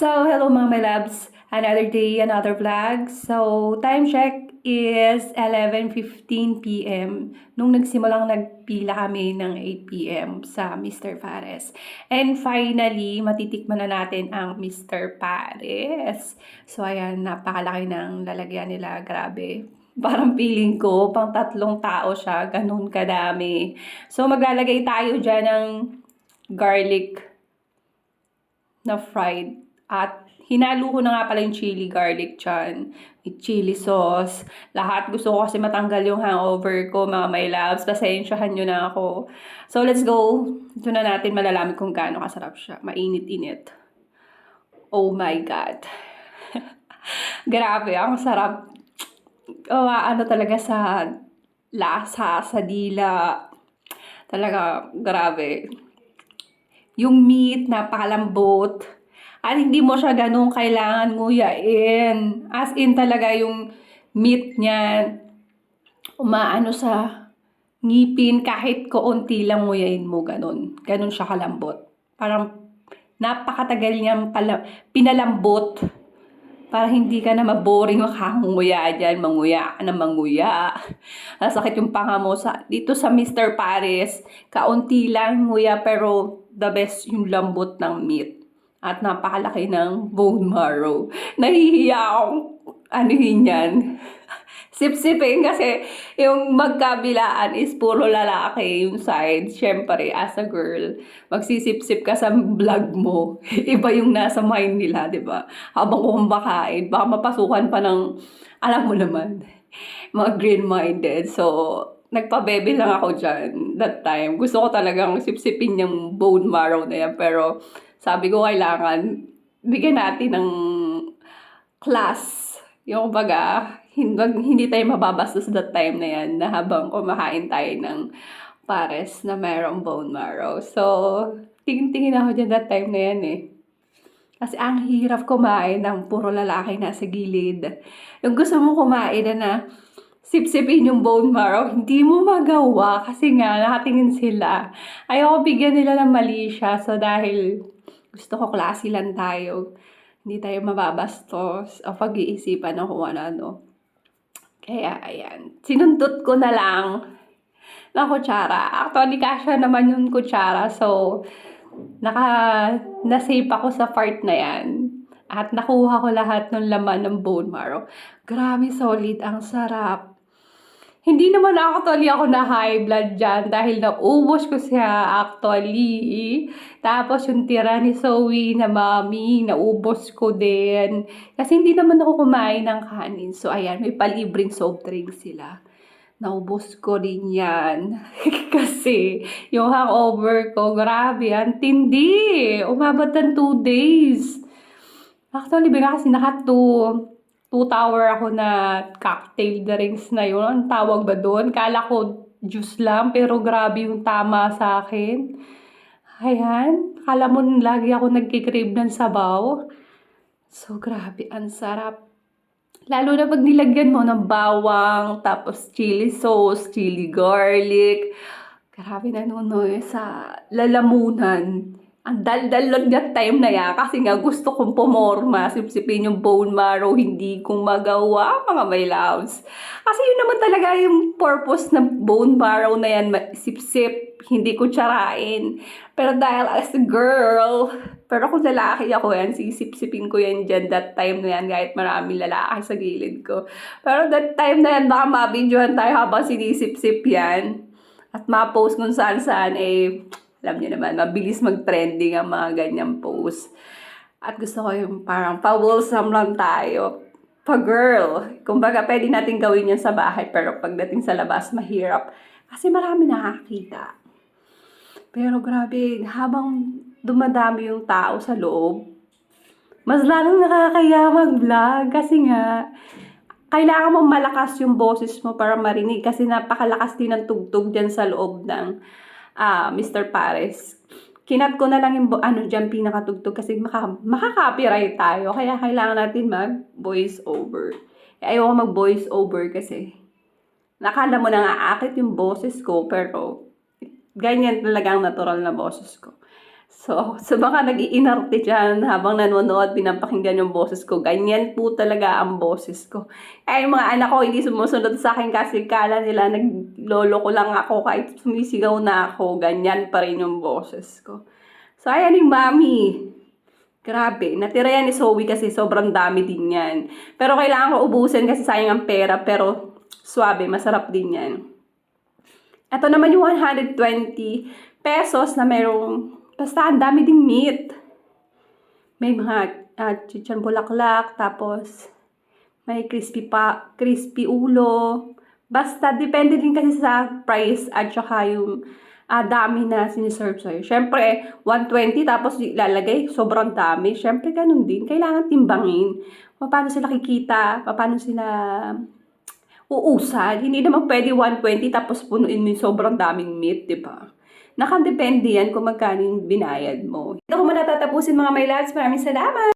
So, hello mga my loves. Another day, another vlog. So, time check is 11.15 p.m. Nung nagsimulang nagpila kami ng 8 p.m. sa Mr. Pares. And finally, matitikman na natin ang Mr. Pares. So, ayan, napakalaki ng lalagyan nila. Grabe. Parang feeling ko, pang tatlong tao siya. Ganun kadami. So, maglalagay tayo dyan ng garlic na fried. At hinalo ko na nga pala yung chili garlic. May chili sauce. Lahat gusto ko kasi matanggal yung hangover ko, mga my loves. Pasensyahan nyo na ako. So, let's go. Ito na natin malalaman kung gaano kasarap siya. Mainit-init. Oh my God. Grabe, ang sarap. Oh, ano talaga sa lasa, sa dila. Talaga, grabe. Yung meat, napakalambot. At hindi mo siya ganun kailangan nguyain. As in talaga yung meat niya, umaano sa ngipin kahit kaunti lang nguyain mo ganun. Ganun siya kalambot. Parang napakatagal niyang pala, pinalambot para hindi ka na maboring makakunguya dyan, manguya na manguya. Nasakit yung panga mo sa, dito sa Mr. Paris, kaunti lang nguya pero the best yung lambot ng meat at napakalaki ng bone marrow. Nahihiya akong anuhin yan. Sipsipin kasi yung magkabilaan is puro lalaki yung side. Siyempre, as a girl, magsisipsip ka sa vlog mo. Iba yung nasa mind nila, di ba? Habang kumakain, baka mapasukan pa ng, alam mo naman, mga green-minded. So, nagpabebe lang ako dyan that time. Gusto ko talagang sipsipin yung bone marrow na yan. Pero, sabi ko kailangan bigyan natin ng class. Yung baga, hindi, hindi tayo mababastos that time na yan na habang kumakain tayo ng pares na mayroong bone marrow. So, tingin-tingin ako dyan that time na yan eh. Kasi ang hirap kumain ng puro lalaki na sa gilid. Yung gusto mo kumain na na sipsipin yung bone marrow, hindi mo magawa kasi nga nakatingin sila. Ayoko bigyan nila ng mali siya. So dahil gusto ko klase lang tayo. Hindi tayo mababastos o pag-iisipan ng kung ano-ano. Kaya, ayan. Sinundot ko na lang ng kutsara. Actually, kasha naman yung kutsara. So, naka, nasave ako sa part na yan. At nakuha ko lahat ng laman ng bone marrow. Grabe solid. Ang sarap. Hindi naman actually ako na high blood dyan dahil naubos ko siya actually. Tapos yung tira ni Zoe na mami, naubos ko din. Kasi hindi naman ako kumain ng kanin. So ayan, may palibreng soft drink sila. Naubos ko din yan. Kasi yung hangover ko, grabe, ang tindi. Umabot ng 2 days. Actually, bigla kasi naka 2 two tower ako na cocktail drinks na yun. Ang tawag ba doon? Kala ko juice lang, pero grabe yung tama sa akin. Ayan, kala mo lagi ako nagkikrave ng sabaw. So, grabe, ang sarap. Lalo na pag nilagyan mo ng bawang, tapos chili sauce, chili garlic. Grabe na nunoy sa lalamunan ang daldal lang that time na yan kasi nga gusto kong pumorma, sipsipin yung bone marrow, hindi kong magawa mga my loves. Kasi yun naman talaga yung purpose ng bone marrow na yan, sipsip, hindi ko tsarain. Pero dahil as a girl, pero kung lalaki ako yan, sisipsipin ko yan dyan that time na yan kahit maraming lalaki sa gilid ko. Pero that time na yan, baka mabidyohan tayo habang sinisipsip yan. At ma-post kung saan saan eh, alam niyo naman, mabilis mag-trending ang mga ganyang post. At gusto ko yung parang pa-wholesome lang tayo. Pa-girl. Kumbaga, pwede natin gawin yan sa bahay, pero pagdating sa labas, mahirap. Kasi marami nakakita. Pero grabe, habang dumadami yung tao sa loob, mas lalong nakakaya mag-vlog. Kasi nga, kailangan mo malakas yung boses mo para marinig kasi napakalakas din ng tugtog dyan sa loob ng uh, ah, Mr. Pares. Kinat ko na lang yung ano dyan pinakatugtog kasi maka, makaka-copyright tayo. Kaya kailangan natin mag-voice over. Eh, ayoko mag-voice over kasi nakala mo na nga akit yung boses ko pero ganyan talaga ang natural na boses ko. So, sa mga nag-iinarte dyan habang nanonood, pinapakinggan yung boses ko. Ganyan po talaga ang boses ko. Kaya yung mga anak ko hindi sumusunod sa akin kasi kala nila naglolo ko lang ako kahit sumisigaw na ako. Ganyan pa rin yung boses ko. So, ayan yung mami. Grabe. Natira yan ni Zoe kasi sobrang dami din yan. Pero kailangan ko ubusin kasi sayang ang pera. Pero, swabe. Masarap din yan. Ito naman yung 120 pesos na merong, basta ang dami ding meat. May mga uh, chichon bulaklak, tapos may crispy pa, crispy ulo. Basta, depende din kasi sa price at saka yung ah, dami na siniserve sa'yo. Siyempre, 120 tapos ilalagay, sobrang dami. Siyempre, ganun din. Kailangan timbangin. Paano sila kikita? Paano sila uusad. Hindi naman pwede 120 tapos punuin mo yung sobrang daming meat, di ba? Nakadepende yan kung magkano yung binayad mo. Ito ko muna tatapusin mga my loves. Maraming salamat!